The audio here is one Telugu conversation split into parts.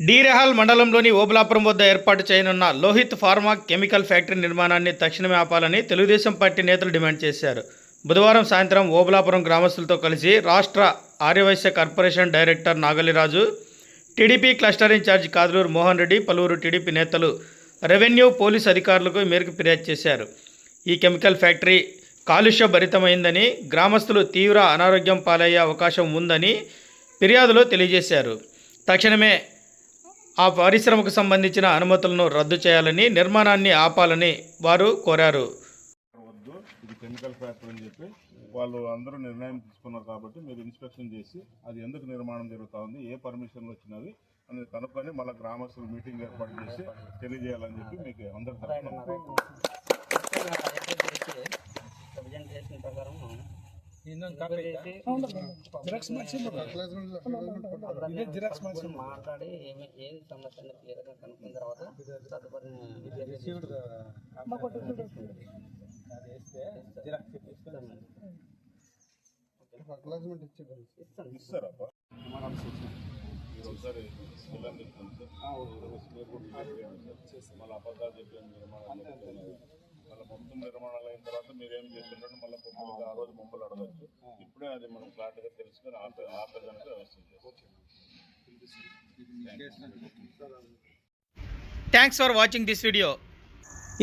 డీరెహాల్ మండలంలోని ఓబులాపురం వద్ద ఏర్పాటు చేయనున్న లోహిత్ ఫార్మా కెమికల్ ఫ్యాక్టరీ నిర్మాణాన్ని తక్షణమే ఆపాలని తెలుగుదేశం పార్టీ నేతలు డిమాండ్ చేశారు. బుధవారం సాయంత్రం ఓబులాపురం గ్రామస్తులతో కలిసి రాష్ట్ర Aryavysya corporation director Nagaliraju TDP cluster incharge Kaduluru Mohan Reddy పలువురు టీడీపీ నేతలు రెవెన్యూ పోలీస్ అధికారులకు మేరకు ఫిర్యాదు చేశారు. ఈ కెమికల్ ఫ్యాక్టరీ కాలుష్య భరితమైందని గ్రామస్తులు తీవ్ర అనారోగ్యం పాలయ్యే అవకాశం ఉందని ఫిర్యాదులో తెలియజేశారు. తక్షణమే ఆ పరిశ్రమకు సంబంధించిన అనుమతులను రద్దు చేయాలని నిర్మాణాన్ని ఆపాలని వారు కోరారు. వద్దు ఇది కెమికల్ ఫ్యాక్టరీ అని చెప్పి వాళ్ళు అందరూ నిర్ణయం తీసుకున్నారు కాబట్టి మీరు ఇన్స్పెక్షన్ చేసి అది ఎందుకు నిర్మాణం జరుగుతూ ఉంది ఏ పర్మిషన్లు వచ్చినవి అనేది కనుక్కొని మళ్ళీ గ్రామస్తులు మీటింగ్ ఏర్పాటు చేసి తెలియజేయాలని చెప్పి మీకు అందరి మాట్లాడి ఏమి ఏది సమస్య క్లియర్గా కనుక్కున్న తర్వాత తదుపరి ఇస్తారా మీరు ఒకసారి స్కూల్ మళ్ళీ అబద్ధాలు చెప్పి నిర్మాణం జరుగుతుంది. మళ్ళీ మొత్తం నిర్మాణాలు మీరేం చేస్తున్నట్టు మళ్ళీ మమ్మల్ని ఆ రోజు మమ్మల్ని అడగచ్చు ఇప్పుడే అది మనం క్లారిటీగా తెలుసుకొని ఆపే ఆపేదానికి వ్యవస్థ చేస్తాం thanks for watching this video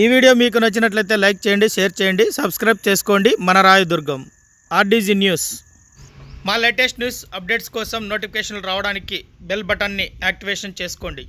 ఈ వీడియో మీకు నచ్చినట్లయితే లైక్ చేయండి షేర్ చేయండి సబ్స్క్రైబ్ చేసుకోండి. మన రాయదుర్గం ఆర్డీజీ న్యూస్ మా లేటెస్ట్ న్యూస్ అప్డేట్స్ కోసం నోటిఫికేషన్లు రావడానికి బెల్ బటన్ని యాక్టివేషన్ చేసుకోండి.